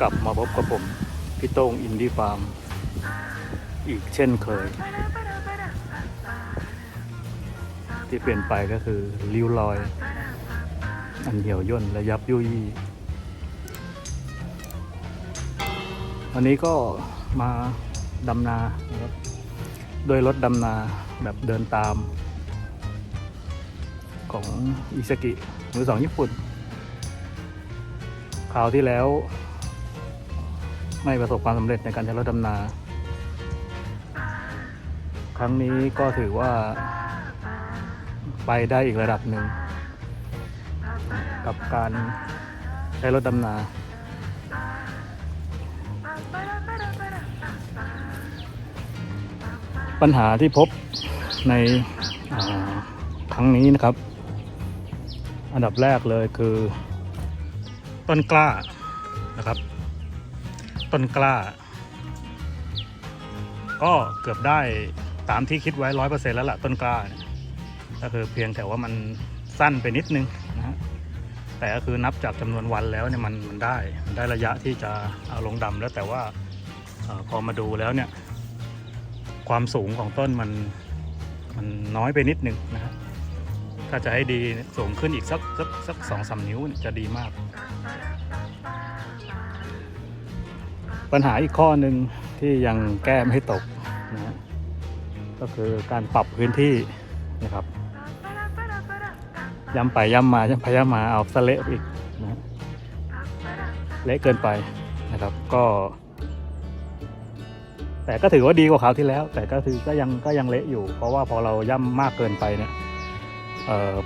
กลับมาพบกับผม พี่โต้งอินดี้ฟาร์ม อีกเช่นเคย ที่เปลี่ยนไปก็คือริ้วรอย อันเหี่ยวย่นและยับยุยี่วันนี้ก็มาดำนาครับโดยรถดำนาแบบเดินตาม ของอิซากิมือสองญี่ปุ่น คราวที่แล้ว ไม่ประสบความสำเร็จในการใช้รถดำนา ครั้งนี้ก็ถือว่าไปได้อีกระดับหนึ่ง กับการใช้รถดำนาปัญหาที่พบในครั้งนี้นะครับ อันดับแรกเลยคือ ต้นกล้านะครับ ต้นกล้า ก็เกือบได้ตามที่คิดไว้ร้อยเปอร์เซ็นต์แล้วล่ะต้นกล้าก็คือเพียงแต่ว่ามันสั้นไปนิดนึงนะฮะแต่ก็คือนับจากจำนวนวันแล้วเนี่ยมันมันได้มันได้ระยะที่จะเอาลงดำแล้วแต่ว่าอพอมาดูแล้วเนี่ย ความสูงของต้นมันมันน้อยไปนิดนึงนะฮะ ถ้าจะให้ดีสูงขึ้นอีกสักสักสักสองสามนิ้วจะดีมาก ปัญหาอีกข้อหนึ่งที่ยังแก้ไม่ตกนะฮะก็คือการปรับพื้นที่นะครับย้ำไปย้ำมาย้ำไปย้ำมาเอาสะเละอีกนะฮะเละเกินไปนะครับก็ แต่ก็ถือว่าดีกว่าคราวที่แล้ว แต่ก็คือก็ยังก็ยังเละอยู่ เพราะว่าพอเราย่ำมากเกินไปเนี่ย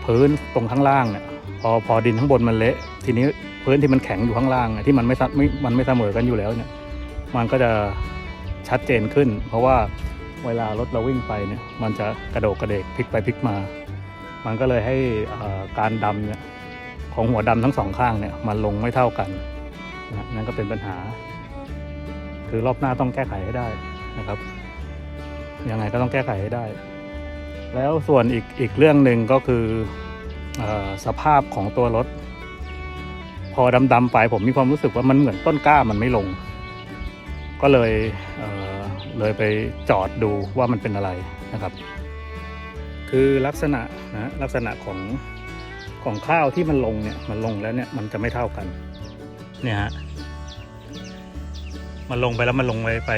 พื้นตรงข้างล่างเนี่ยพอพอดินข้างบนมันเละทีนี้พื้นที่มันแข็งอยู่ข้างล่างที่มันไม่ซัดไม่มันไม่เสมอกันอยู่แล้วเนี่ยมันก็จะชัดเจนขึ้น เพราะว่าเวลารถเราวิ่งไปเนี่ยมันจะกระโดดกระเดกพลิกไปพลิกมา มันก็เลยให้การดำเนี่ยของหัวดำทั้งสองข้างเนี่ยมันลงไม่เท่ากันนะนั่นก็เป็นปัญหา คือรอบหน้าต้องแก้ไขให้ได้นะครับยังไงก็ต้องแก้ไขให้ได้ แล้วส่วนอีกอีกเรื่องหนึ่งก็คืออสภาพของตัวรถ พอดำๆไปผมมีความรู้สึกว่ามันเหมือนต้นกล้ามันไม่ลง ก็เลยเเลยไปจอดดูว่ามันเป็นอะไรนะครับ คือลักษณะนะลักษณะของของข้าวที่มันลงเนี่ยมันลงแล้วเนี่ยมันจะไม่เท่ากัน เนี่ยฮะมันลงไปแล้วมันลงไปไป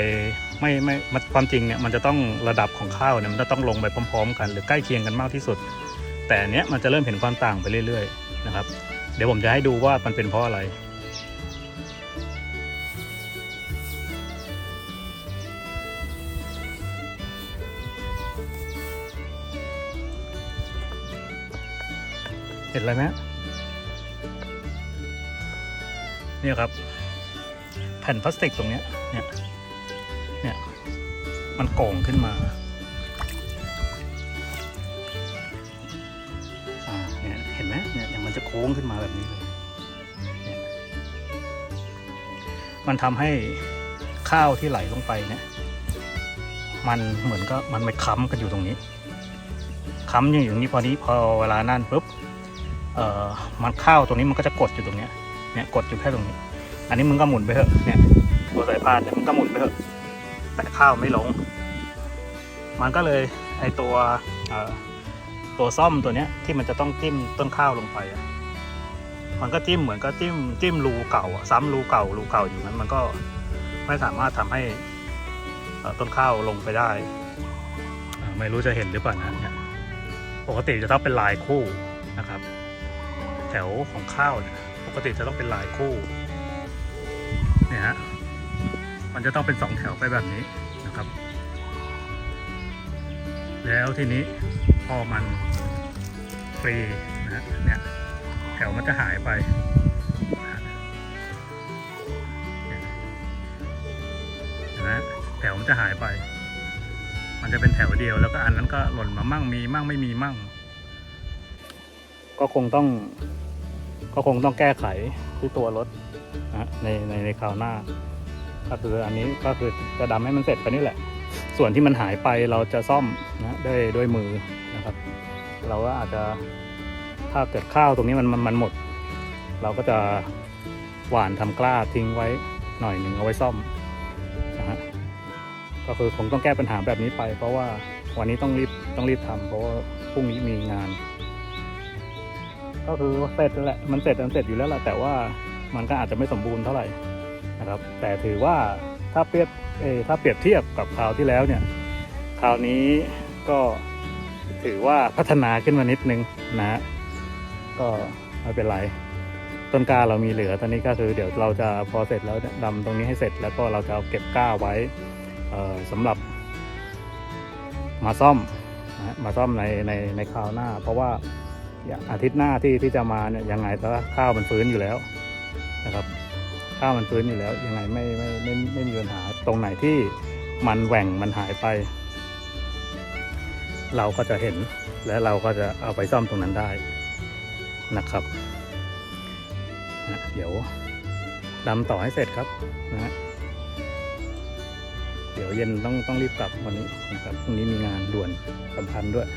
ไม่ไม่ความจริงเนี่ยมันจะต้องระดับของข้าวเนี่ยมันจะต้องลงไปพร้อม ๆ กัน หรือใกล้เคียงกันมากที่สุด แต่เนี้ยมันจะเริ่มเห็นความต่างไปเรื่อยๆนะครับ เดี๋ยวผมจะให้ดูว่ามันเป็นเพราะอะไรเห็นอะไรไหมฮะเนี่ยครับ แผ่นพลาสติกตรงเนี้ยเนี่ย มันโก่งขึ้นมาเนี่ยเห็นไหมเนี่ยเนี่ยมันจะโค้งขึ้นมาแบบนี้เลยเนี่ยมันทำให้ข้าวที่ไหลลงไปเนี่ย มันเหมือนก็มันไปค้ำกันอยู่ตรงนี้ค้ำอยู่อย่างนี้พอนี้พอเวลานั่นปุ๊บเอ่อมันข้าวตรงนี้มันก็จะกดอยู่ตรงเนี้ยเนี่ยกดอยู่แค่ตรงนี้ อันนี้มึงก็หมุนไปเถอะเนี่ยตัวสายพานเนี่ยมึงก็หมุนไปเถอะ แต่ข้าวไม่ลง มันก็เลยไอตัวตัวซ่อมตัวเนี้ยที่มันจะต้องจิ้มต้นข้าวลงไปอะมันก็จิ้มเหมือนก็จิ้มจิ้มรูเก่าอะซ้ำรูเก่ารูเก่าอยู่นั้น มันก็ไม่สามารถทำให้ต้นข้าวลงไปได้ ไม่รู้จะเห็นหรือเปล่านะเนี่ยปกติจะต้องเป็นลายคู่นะครับ แถวของข้าวเนี่ยปกติจะต้องเป็นลายคู่เนี่ยฮะ มันจะต้องเป็นสองแถวไปแบบนี้นะครับ แล้วทีนี้พอมันฟรีนะเนี่ยแถวมันจะหายไปนะแถวมันจะหายไป มันจะเป็นแถวเดียวแล้วก็อันนั้นก็หล่นมามั่งมีมั่งไม่มีมั่ง ก็คงต้อง ก็คงต้องแก้ไขที่ตัวรถนะในในในคราวหน้า ก็คืออันนี้ก็คือจะดำให้มันเสร็จไปนี่แหละ ส่วนที่มันหายไปเราจะซ่อมนะด้วยด้วยมือนะครับ เราก็อาจจะถ้าเกิดข้าวตรงนี้มันมันมนหมด เราก็จะหว่านทำกล้าทิ้งไว้หน่อยหนึ่งเอาไว้ซ่อมนะฮะก็คือคงต้องแก้ปัญหาแบบนี้ไป เพราะว่าวันนี้ต้องรีบต้องรีบทำเพราะว่าพรุ่งนี้มีงาน ก็คือเสร็จแล้วแหละมันเสร็จมันเสร็จอยู่แล้วแหละแต่ว่ามันก็อาจจะไม่สมบูรณ์เท่าไหร่ นะครับแต่ถือว่าถ้าเปรียบเออถ้าเปรียบเทียบกับคราวที่แล้วเนี่ยคราวนี้ก็ถือว่าพัฒนาขึ้นมานิดนึงนะก็ไม่เป็นไรต้นกล้าเรามีเหลือตอนนี้ก็คือเดี๋ยวเราจะพอเสร็จแล้วดำตรงนี้ให้เสร็จแล้วก็เราจะเอาเก็บกล้าไว้สำหรับมาซ่อมนะมาซ่อมในในในคราวหน้า เพราะว่าอาทิตย์หน้าที่ที่จะมาเนี่ยยังไงแต่ข้าวมันฟื้นอยู่แล้วนะครับ ข้าวมันฟื้นอยู่แล้ว ยังไงไม่ไม่ไม่ไม่ม่มีปัญหาตรงไหนที่มันแหว่งมันหายไป เราก็จะเห็นและเราก็จะเอาไปซ่อมตรงนั้นได้นะครับนะเดี๋ยวดำต่อให้เสร็จครับนะฮะเดี๋ยวเย็นต้องต้องรีบกลับวันนี้นะครับพรุ่งนี้มีงานด่วนสำคัญด้วย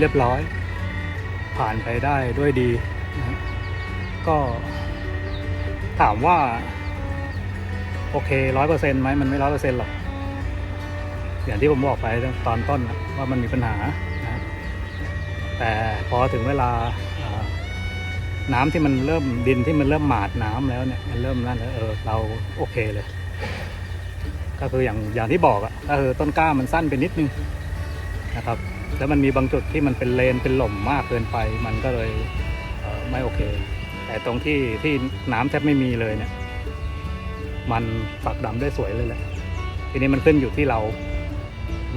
เรียบร้อย ผ่านไปได้ด้วยดีนะก็ถามว่า โอเคร้อยเปอร์เซ็นต์ไหมมันไม่ร้อยเปอร์เซ็นต์หรอกอย่างที่ผมบอกไปตอนต้นว่ามันมีปัญหานะแต่พอถึงเวลาน้ำที่มันเริ่มดินที่มันเริ่มหมาดน้ำแล้วเนี่ยมันเริ่มนั่นแล้วเออเราโอเคเลย ก็คืออย่างอย่างที่บอกอะก็คือต้นกล้ามันสั้นไปนิดนึงนะครับ แล้วมันมีบางจุดที่มันเป็นเลนเป็นหล่มมากเกินไป มันก็เลยเไม่โอเค แต่ตรงที่ที่น้ำแทบไม่มีเลยเนี่ย มันปักดำได้สวยเลยแหละทีนี้มันขึ้นอยู่ที่เรา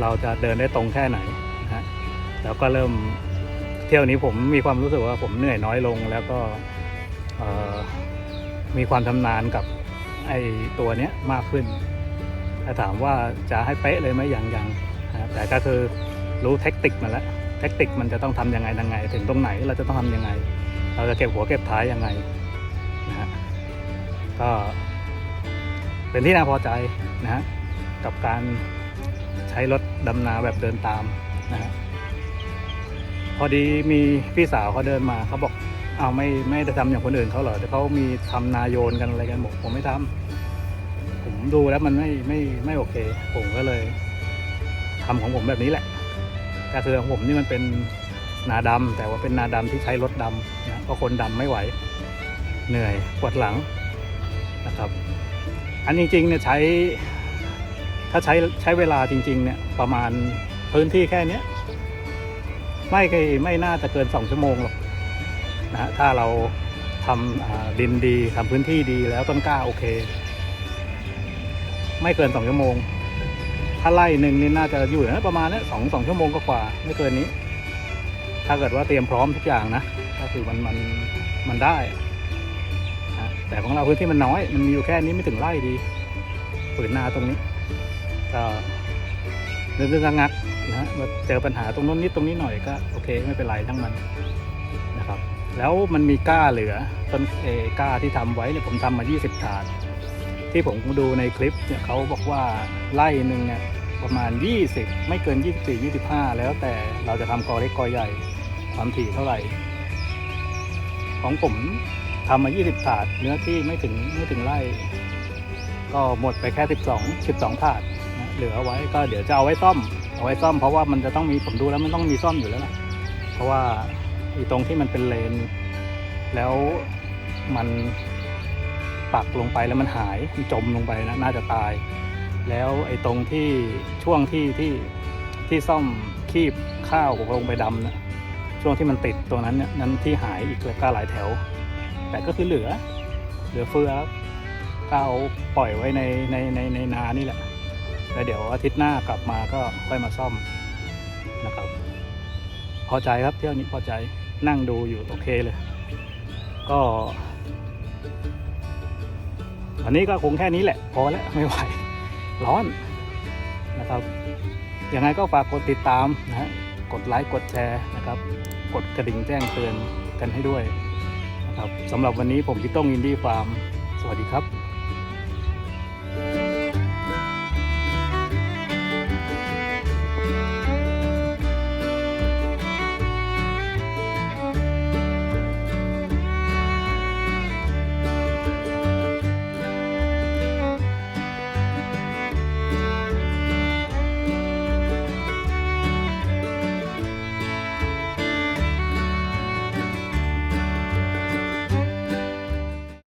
เราจะเดินได้ตรงแค่ไหนนะฮะแล้วก็เริ่มเที่ยวนี้ผมมีความรู้สึกว่าผมเหนื่อยน้อยลง แล้วก็มีความชำนาญกับไอ้ตัวเนี้ยมากขึ้นถ้าถามว่าจะให้เป๊ะเลยไหมยังยังนะครับแต่ก็คือ รู้เทคนิคมันแล้วเทคนิคมันจะต้องทำยังไงยังไง ถึงตรงไหนเราจะต้องทำยังไง เราจะเก็บหัวเก็บท้ายยังไงนะฮะก็เป็นที่น่าพอใจนะฮะกับการใช้รถดำนาแบบเดินตามนะฮะพอดีมีพี่สาวเขาเดินมาเขาบอกเอาไม่ไม่ได้ทำอย่างคนอื่นเขาเหรอแต่เขามีทำนาโยนกันอะไรกันบอกผมไม่ทำผมดูแล้วมันไม่ไม่ไม่โอเค ผมก็เลยทำของผมแบบนี้แหละ ก็คือของผมนี่มันเป็นนาดำแต่ว่าเป็นนาดำที่ใช้รถดำนะเพราะคนดำไม่ไหว เหนื่อยปวดหลังนะครับ อันจริงๆเนี่ยใช้ ถ้าใช้ใช้เวลาจริง ๆ เนี่ยประมาณพื้นที่แค่เนี้ยไม่เคยไม่น่าจะเกินสองชั่วโมงหรอกนะฮะถ้าเราทำดินดีทำพื้นที่ดีแล้วต้นกล้าโอเค ไม่เกินสองชั่วโมง ถ้าไล่หนึ่งนี่น่าจะอยู่นะประมาณนี้สองสองชั่วโมงก็กว่าไม่เกินนี้ ถ้าเกิดว่าเตรียมพร้อมทุกอย่างนะก็คือมันมันมันได้นะแต่ของเราพื้นที่มันน้อย มันมีอยู่แค่นี้ไม่ถึงไร่ดีฝืนนาตรงนี้ก็เรื่องๆงักนะมาเจอปัญหาตรงนู้นนิดตรงนี้หน่อยก็โอเคไม่เป็นไรทั้งมันนะครับ แล้วมันมีก้าเหลือต้นเอก้าที่ทำไว้เนี่ยผมทำมา 20ถาด ที่ผมดูในคลิปเนี่ยเขาบอกว่าไล่หนึ่งเนี่ยประมาณ 20 ไม่เกิน 24 25 แล้วแต่เราจะทำกอเล็กกอใหญ่ความถี่เท่าไหร่ ของผมทำมา 20 ถาด เนื้อที่ไม่ถึงไม่ถึงไร่ก็หมดไปแค่ 12 12 ถาดนะเหลือไว้ก็เดี๋ยวจะเอาไว้ซ่อม เอาไว้ซ่อมเพราะว่ามันจะต้องมีผมดูแล้วมันต้องมีซ่อมอยู่แล้วล่ะเพราะว่าอีตรงที่มันเป็นเลน แล้วมัน ปักลงไปแล้วมันหายมันจมลงไปนะน่าจะตาย แล้วไอ้ตรงที่ช่วงที่ที่ที่ซ่อมคีบข้าวลงไปดำนะช่วงที่มันติดตัวนั้นเนี่ยนั้นที่หายอีกเกือบก้าหลายแถว แต่ก็คือเหลือ เหลือเฟือครับก็เอาปล่อยไว้ในในในในนานี่แหละแล้วเดี๋ยวอาทิตย์หน้ากลับมาก็ค่อยมาซ่อมนะครับ พอใจครับเที่ยวนี้พอใจนั่งดูอยู่โอเคเลย ก็ วันนี้ก็คงแค่นี้แหละพอแล้วไม่ไหวร้อนนะครับยังไงก็ฝากกดติดตามนะฮะกดไลค์กดแชร์นะครับ กดกระดิ่งแจ้งเตือนกันให้ด้วยนะครับสำหรับวันนี้ผมพี่ต้องอินดี้ฟาร์ม สวัสดีครับ